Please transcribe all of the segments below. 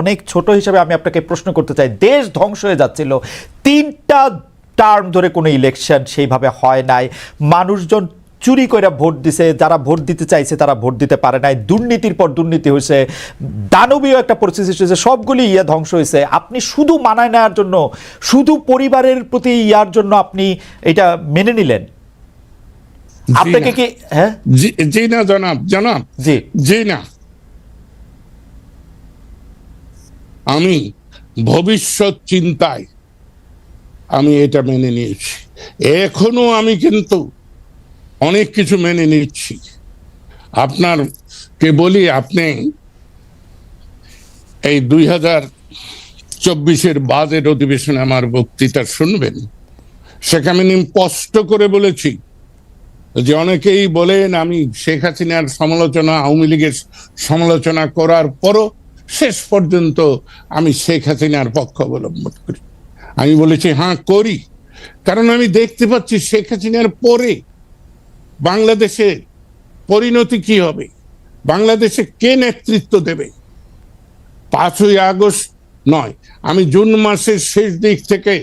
অনেক ছোট হিসাবে আমি আপনাকে প্রশ্ন করতে চাই দেশ ধ্বংস হয়ে যাচ্ছিল তিনটা টার্ম ধরে কোনো ইলেকশন সেইভাবে হয় নাই মানুষজন চুরি করে ভোট দিছে যারা ভোট দিতে চাইছে তারা ভোট দিতে পারে নাই দুর্নীতির পর দুর্নীতি হয়েছে দানবীয় একটা পরিস্থিতি সৃষ্টি হয়েছে সবগুলি ইয়া ধ্বংস হয়েছে আপনি শুধু মানায় নেওয়ার জন্য শুধু পরিবারের প্রতি ইয়ার জন্য আপনি এটা মেনে নিলেন? আপনাকে কি হ্যাঁ? জি- না জনাব জনাব। জি। জি না। আমি ভবিষ্যৎ চিন্তায় আমি এটা মেনে নিয়েছি। এখনও আমি কিন্তু অনেক কিছু মেনে নিচ্ছি। আপনার কে বলি, আপনি এই দুই হাজার চব্বিশের বাজেট অধিবেশনে আমার বক্তৃতা শুনবেন। সেখানে আমি স্পষ্ট করে বলেছি যে অনেকেই বলেন, আমি শেখ হাসিনার সমালোচনা, আওয়ামী লীগের সমালোচনা করার পরও শেষ পর্যন্ত আমি শেখ হাসিনার পক্ষ অবলম্বন করি। আমি বলেছি হ্যাঁ করি। কারণ আমি দেখতে পাচ্ছি শেখ হাসিনার পরে বাংলাদেশে পরিণতি কি হবে? বাংলাদেশে কে নেতৃত্ব দেবে? পাঁচই আগস্ট নয় আমি জুন মাসের শেষ দিক থেকে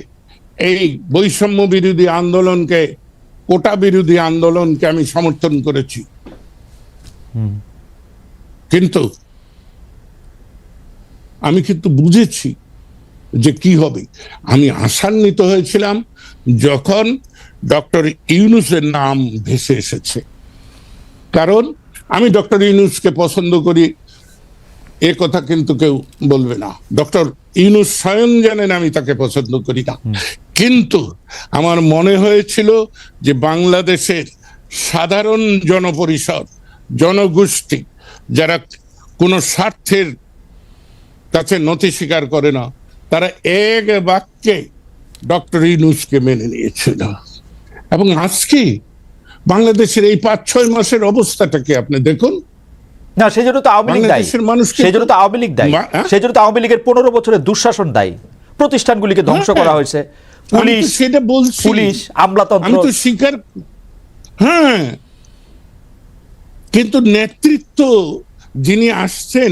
এই বৈষম্য বিরোধী আন্দোলনকে কোটা বিরোধী আন্দোলনকে আমি সমর্থন করেছি। কিন্তু আমি কিন্তু বুঝেছি যে কি হবে। আমি আশান্বিত হয়েছিলাম যখন ডক্টর ইউনুসের নাম ভেসে এসেছে। কারণ আমি ডক্টর ইউনুসকে পছন্দ করি এ কথা কিন্তু কেউ বলবে না। ডক্টর ইউনুস স্বয়ং জানেন আমি তাকে পছন্দ করি না। কিন্তু আমার মনে হয়েছিল যে বাংলাদেশের সাধারণ জনপরিষদ জনগোষ্ঠী যারা কোনো স্বার্থের কাছে নথি স্বীকার করে না। তারা এক বাক্যে ডক্টর ইউনুসকে মেনে নিয়েছিল। এবং আজকে বাংলাদেশের এই পাঁচ ছয় মাসের অবস্থাটাকে আপনি দেখুন? না সেই জন্য তো আওয়ামী লীগ দায়ী। বাংলাদেশের মানুষ সেই জন্য তো আওয়ামী লীগ দায়ী। হ্যাঁ? সেই জন্য তো আওয়ামী লীগের পনেরো বছরের দুঃশাসন দায়ী। প্রতিষ্ঠানগুলিকে ধ্বংস হ্যাঁ। করা হয়েছে। পুলিশ সেটা বলছি। পুলিশ আমি আমলাতন্ত্র তো স্বীকার হ্যাঁ। কিন্তু নেতৃত্ব যিনি আসছেন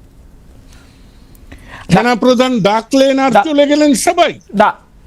থানা প্রধান ডাকলেন আর। চলে গেলেন সবাই না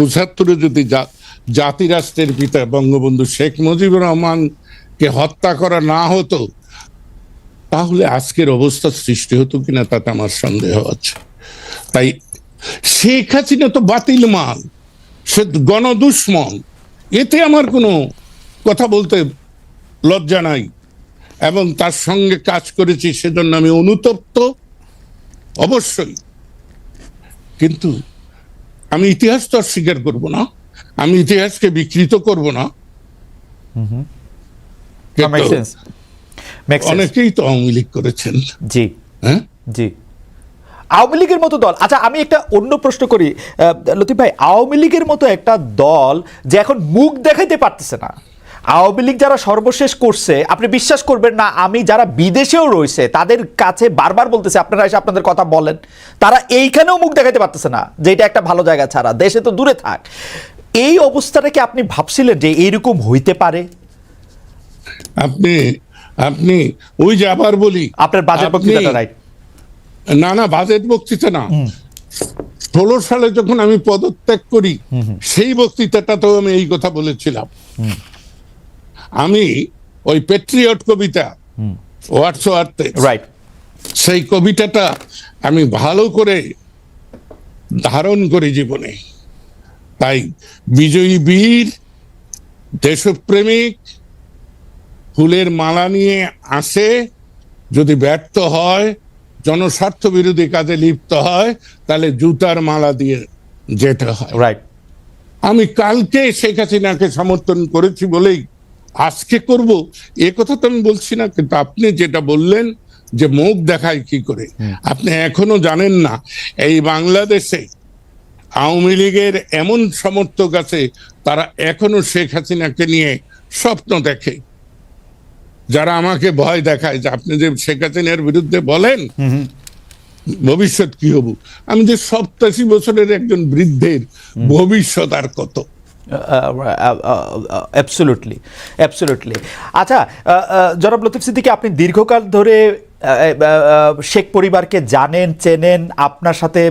পঁচাত্তরে যদি জা- জাতি রাষ্ট্রের পিতা বঙ্গবন্ধু শেখ মুজিবুর রহমানকে হত্যা করা না হতো, তাহলে আজকের অবস্থা সৃষ্টি হতো কিনা তাতে আমার সন্দেহ আছে। তাই শেখ হাসিনা তো বাতিল মাল, সে গণদুশ্মন, এতে আমার কোনো কথা বলতে লজ্জা নাই। এবং তার সঙ্গে কাজ করেছি সেজন্য আমি অনুতপ্ত, অবশ্যই। কিন্তু আমি ইতিহাস তো আর স্বীকার করব না। আমি ইতিহাসকে বিকৃত করব না। অনেকেই তো আওয়ামী লীগ করেছেন। জি। হ্যাঁ? জি। আওয়ামী লীগের মতো দল। আচ্ছা আমি একটা অন্য প্রশ্ন করি। লতিফ ভাই আওয়ামী লীগের মতো একটা দল যে এখন মুখ দেখাইতে পারতেছে না। আওয়ামী লীগ যারা সর্বশেষ করছে আপনি বিশ্বাস করবেন না আমি যারা বিদেশেও রয়েছে তাদের কাছে বারবার বলতেছে আপনারা এসে আপনাদের কথা বলেন। তারা এইখানেও মুখ দেখাইতে পারতেছে না যে এটা একটা ভালো জায়গা ছাড়া দেশে তো দূরে থাক। এই অবস্থাটা কি আপনি ভাবছিলেন যে এইরকম হইতে পারে? আপনি আপনি ওই যে আবার বলি আপনার বাজেট বক্তৃতাটা রাইট। না না বাজেট বক্তৃতা না। ষোলো সালে যখন আমি পদত্যাগ করি সেই বক্তৃতাটাতেও আমি এই কথা বলেছিলাম। আমি ওই পেট্রিয়ট কবিতা ওয়ার্ডস ওয়ার্থে রাইট সেই কবিতাটা আমি ভালো করে ধারণ করি জীবনে। তাই বিজয়ী বীর দেশপ্রেমিক ফুলের মালা নিয়ে আসে যদি ব্যর্থ হয় জনস্বার্থ বিরোধী কাজে লিপ্ত হয় তাহলে জুতার মালা দিয়ে যেতে হয়। রাইট আমি কালকে শেখ হাসিনাকে সমর্থন করেছি বলেই আজকে করব? এ কথা তো আমি বলছি না কিন্তু আপনি যেটা বললেন যে মুখ দেখায় কি করে? আপনি এখনও জানেন না এই বাংলাদেশে আওয়ামী লীগের এমন সমর্থক আছে তারা এখনও শেখ হাসিনাকে নিয়ে স্বপ্ন দেখে। যারা আমাকে ভয় দেখায় যে আপনি যে শেখ হাসিনার বিরুদ্ধে বলেন ভবিষ্যৎ কি হব? আমি যে সপ্তাশি বছরের একজন বৃদ্ধের ভবিষ্যৎ আর কত? অ্যাবসলুটলি অ্যাবসলুটলি আচ্ছা আহ, আহ, জনাব লতিফ সিদ্দিকি আপনি দীর্ঘকাল ধরে শেখ পরিবারকে জানেন চেনেন আপনার সাথে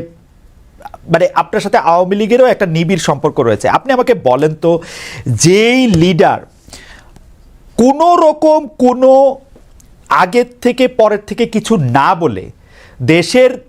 মানে আপনার সাথে আওয়ামী লীগেরও একটা নিবিড় সম্পর্ক রয়েছে। আপনি আমাকে বলেন তো যেই লিডার কোনো রকম কোনো আগের থেকে পরের থেকে কিছু না বলে দেশের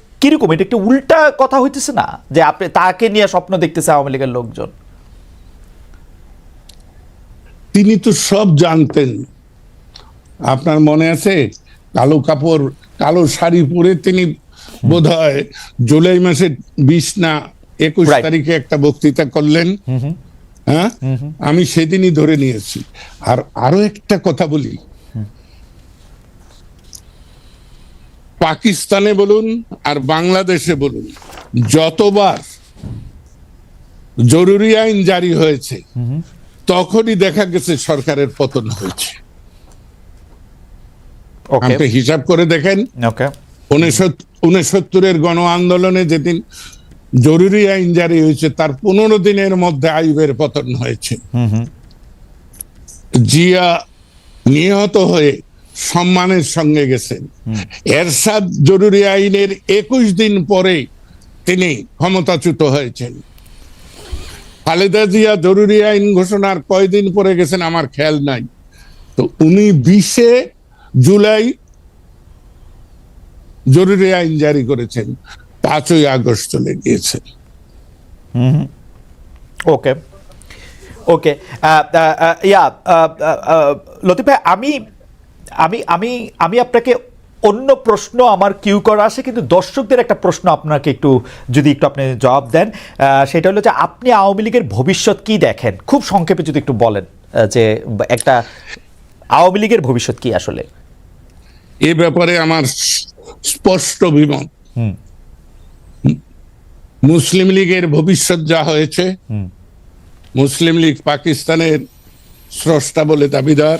কীরকম? এটা একটা উল্টা কথা হইতেছে না যে আপনি তাকে নিয়ে স্বপ্ন দেখতেছে আওয়ামী লীগের লোকজন? তিনি তো সব জানতেন। আপনার মনে আছে? কালো কাপড় কালো শাড়ি পরে তিনি বোধ হয় জুলাই মাসের বিশ না একুশ তারিখে একটা বক্তৃতা করলেন। হ্যাঁ? আমি সেদিনই ধরে নিয়েছি। আর আরও একটা কথা বলি। পাকিস্তানে বলুন আর বাংলাদেশে বলুন যতবার জরুরি আইন জারি হয়েছে তখনই দেখা গেছে সরকারের পতন হয়েছে। আপনি হিসাব করে দেখেন। উনসত্তরের গণ আন্দোলনে যেদিন জরুরি আইন জারি হয়েছে তার পনেরো দিনের মধ্যে আইবের পতন হয়েছে। জিয়া নিহত হয়ে সম্মানের সঙ্গে গেছেন। এরশাদ জরুরি আইনের একুশ দিন পরে তিনি ক্ষমতাচ্যুত হয়েছেন। খালেদা জিয়া জরুরি আইন ঘোষণার কয়দিন পরে গেছেন আমার খেয়াল নাই। তো উনি বিশে জুলাই জরুরি আইন জারি করেছেন, পাঁচই আগস্ট চলে গিয়েছেন। ওকে। ওকে ইয়া লতিফ ভাই, আমি আমি আমি আমি আপনাকে অন্য প্রশ্ন আমার কিউ করা আছে কিন্তু দর্শকদের একটা প্রশ্ন আপনাকে একটু যদি একটু আপনি জবাব দেন সেটা হলো যে আপনি আওয়ামী লীগের ভবিষ্যৎ কি দেখেন? খুব সংক্ষেপে যদি একটু বলেন যে একটা আওয়ামী লীগের ভবিষ্যৎ কি আসলে? এ ব্যাপারে আমার স্পষ্ট অভিমত। মুসলিম লীগের ভবিষ্যৎ যা হয়েছে মুসলিম লীগ পাকিস্তানের স্রষ্টা বলে দাবিদার।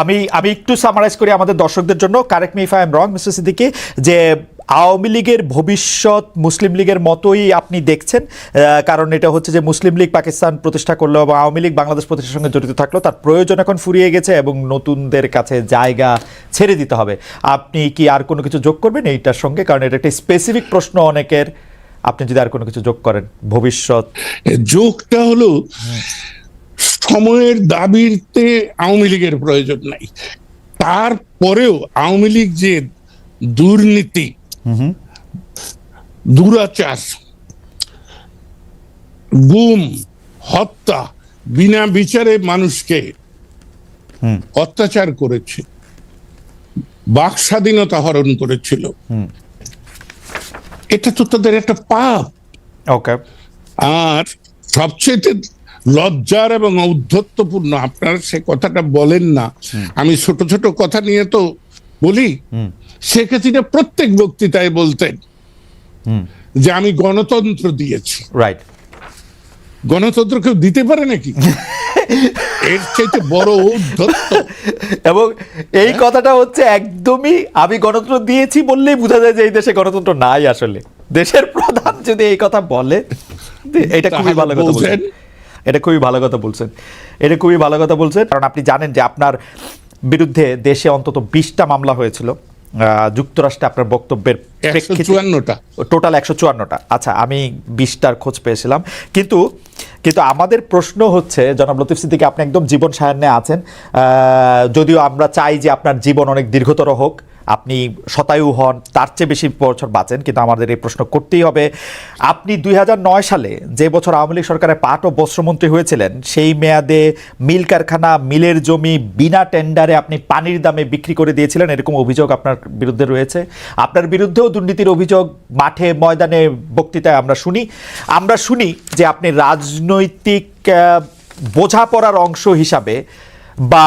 আমি আমি একটু সামারাইজ করি আমাদের দর্শকদের জন্য। Correct me if I am wrong mister Siddiqui Awami Awami লীগের ভবিষ্যৎ মুসলিম লীগের মতোই আপনি দেখছেন কারণ এটা হচ্ছে যে মুসলিম লীগ পাকিস্তান প্রতিষ্ঠা করল এবং আওয়ামী লীগ বাংলাদেশ প্রতিষ্ঠার সঙ্গে জড়িত থাকল, তার প্রয়োজন এখন ফুরিয়ে গেছে এবং নতুনদের কাছে জায়গা ছেড়ে দিতে হবে। আপনি কি আর কোনো কিছু যোগ করবেন এইটার সঙ্গে? কারণ এটা একটা স্পেসিফিক প্রশ্ন অনেকের। আপনি যদি আর কোনো কিছু যোগ করেন, ভবিষ্যৎ যোগটা হলো সময়ের দাবিতে আওয়ামী লীগের প্রয়োজন নাই। তারপরেও আওয়ামী লীগ যে দুর্নীতি দুরাচার গুম হত্যা বিনা বিচারে মানুষকে অত্যাচার করেছে বাক স্বাধীনতা হরণ করেছিল। এটা তো তাদের একটা পাপ। ওকে আর সবচেয়ে লজ্জার এবং ঔদ্ধত্যপূর্ণ। আপনারা সে কথাটা বলেন না। আমি ছোট ছোট কথা নিয়ে তো বলি। শেখ হাসিনা প্রত্যেক বক্তৃতায় বলতেন যে আমি গণতন্ত্র দিয়েছি। রাইট গণতন্ত্র কেউ দিতে পারে নাকি? এর চাইতে বড় ঔদ্ধত্য। এবং এই কথাটা হচ্ছে একদমই আমি গণতন্ত্র দিয়েছি বললেই বোঝা যায় যে এই দেশে গণতন্ত্র নাই আসলে। দেশের প্রধান যদি এই কথা বলে এটা খুবই ভালো কথা বলছেন বলছেন? এটা খুবই ভালো কথা বলছেন। এটা খুবই ভালো কথা বলছেন। কারণ আপনি জানেন যে আপনার বিরুদ্ধে দেশে অন্তত বিশটা মামলা হয়েছিল। যুক্তরাষ্ট্রে আপনার বক্তব্যের চুয়ান্নটা। টোটাল একশো চুয়ান্নটা। আচ্ছা আমি বিশটার খোঁজ পেয়েছিলাম। কিন্তু কিন্তু আমাদের প্রশ্ন হচ্ছে জনাব লতিফ সিদ্দিকি আপনি একদম জীবন সায়ান্নে আছেন। যদিও আমরা চাই যে আপনার জীবন অনেক দীর্ঘতর হোক। আপনি শতায়ু হন, তার চেয়ে বেশি বছর বাঁচেন, কিন্তু আমাদের এই প্রশ্ন করতেই হবে। আপনি দুই হাজার নয় সালে যে বছর আওয়ামী লীগ সরকারের পাট ও বস্ত্রমন্ত্রী হয়েছিলেন, সেই মেয়াদে মিল কারখানা, মিলের জমি বিনা টেন্ডারে আপনি পানির দামে বিক্রি করে দিয়েছিলেন, এরকম অভিযোগ আপনার বিরুদ্ধে রয়েছে। আপনার বিরুদ্ধেও দুর্নীতির অভিযোগ, মাঠে, ময়দানে বক্তৃতায় আমরা শুনি। আমরা শুনি যে আপনি রাজনৈতিক বোঝাপড়ার অংশ হিসাবে বা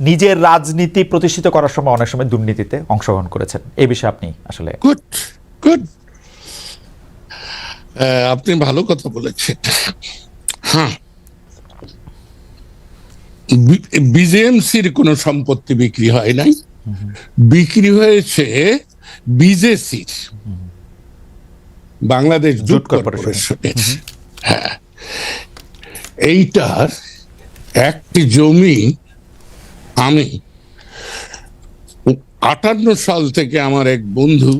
নিজের রাজনীতি প্রতিষ্ঠিত করার সময় অনেক সময় দুর্নীতিতে অংশগ্রহণ করেছেন। এই বিষয়ে আপনি আসলে গুড গুড আপনি ভালো কথা বলেছেন। হ্যাঁ। বিজেএমসির কোনো সম্পত্তি বিক্রি হয় নাই। বিক্রি হয়েছে বিজেসির। Bangladesh jute jute corporation. কর্পোরেশনের। হ্যাঁ। এইটার একটি জমি আমি আটান্ন সাল থেকে আমার এক বন্ধু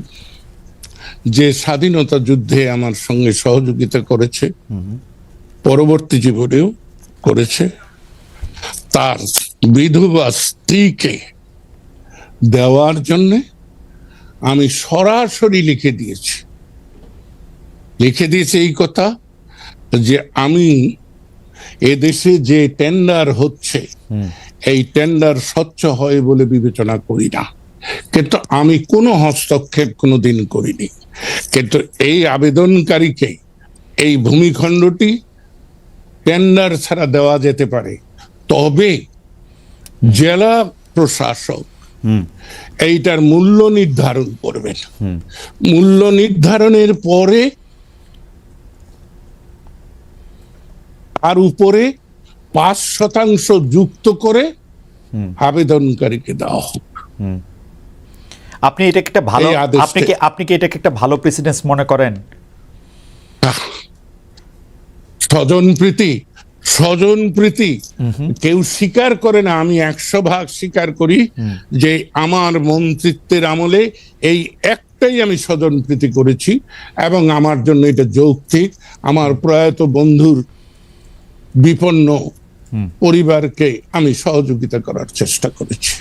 যে স্বাধীনতা যুদ্ধে আমার সঙ্গে সহযোগিতা করেছে, পরবর্তী জীবনেও করেছে, তার বিধবা স্ত্রীকে দেওয়ার জন্য আমি সরাসরি লিখে দিয়েছি। লিখে দিয়েছি এই কথা যে আমি এদেশে যে টেন্ডার হচ্ছে এই টেন্ডার স্বচ্ছ হয় বলে বিবেচনা করি না। কিন্তু আমি কোনো হস্তক্ষেপ কোনোদিন করিনি। কিন্তু এই আবেদনকারীকে এই ভূমিখণ্ডটি টেন্ডার ছাড়া দেওয়া যেতে পারে। তবে জেলা প্রশাসক এইটার মূল্য নির্ধারণ করবেন মূল্য নির্ধারণের পরে তার উপরে পাঁচ শতাংশ যুক্ত করে আবেদনকারীকে দেওয়া হোক। আপনি এটাকে একটা ভালো আপনি কি আপনি কি এটাকে একটা ভালো প্রেসিডেন্স মনে করেন? স্বজন প্রীতি স্বজন প্রীতি। কেউ স্বীকার করে না আমি একশো ভাগ স্বীকার করি যে আমার মন্ত্রিত্বের আমলে এই একটাই আমি স্বজন প্রীতি করেছি এবং আমার জন্য এটা যৌক্তিক। আমার প্রয়াত বন্ধুর বিপন্ন পরিবারকে আমি সহযোগিতা করার চেষ্টা করেছি।